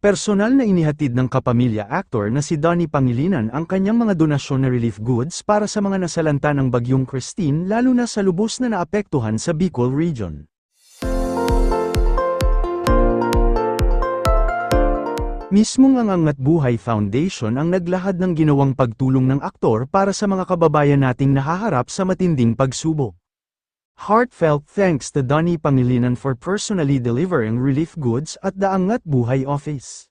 Personal na inihatid ng kapamilya actor na si Donnie Pangilinan ang kanyang mga donasyon na relief goods para sa mga nasalanta ng bagyong Christine lalo na sa lubos na naapektuhan sa Bicol Region. Mismong ang Angat Buhay Foundation ang naglahad ng ginawang pagtulong ng aktor para sa mga kababayan nating nahaharap sa matinding pagsubok. Heartfelt thanks to Donnie Pangilinan for personally delivering relief goods at the Angat Buhay Office.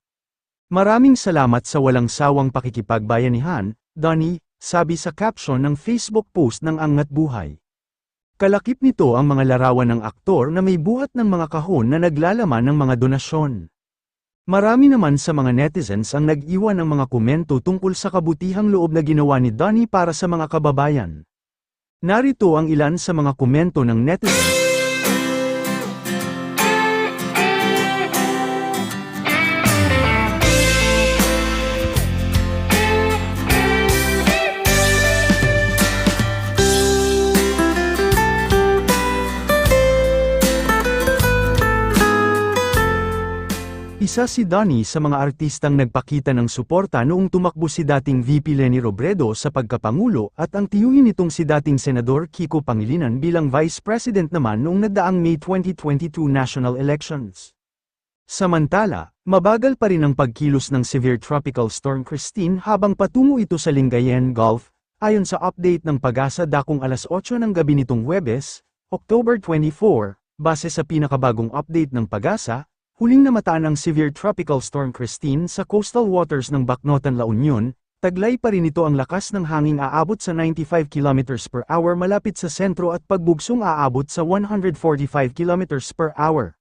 Maraming salamat sa walang sawang pakikipagbayanihan, Donnie, sabi sa caption ng Facebook post ng Angat Buhay. Kalakip nito ang mga larawan ng aktor na may buhat ng mga kahon na naglalaman ng mga donasyon. Marami naman sa mga netizens ang nag-iwan ng mga komento tungkol sa kabutihang loob na ginawa ni Donnie para sa mga kababayan. Narito ang ilan sa mga komento ng netizens. Isa si Donnie sa mga artistang nagpakita ng suporta noong tumakbo si dating VP Leni Robredo sa pagkapangulo at ang tiyuhin nitong si dating Senador Kiko Pangilinan bilang Vice President naman noong nagdaang May 2022 national elections. Samantala, mabagal pa rin ang pagkilos ng severe tropical storm Christine habang patungo ito sa Lingayen Gulf, ayon sa update ng pag-asa dakong alas 8 ng gabi nitong Huwebes, October 24, base sa pinakabagong update ng pag-asa, Huling namataan ang severe tropical storm Christine sa coastal waters ng Bacnotan La Union, taglay pa rin ito ang lakas ng hangin aabot sa 95 km per hour malapit sa sentro at pagbugsong aabot sa 145 km per hour.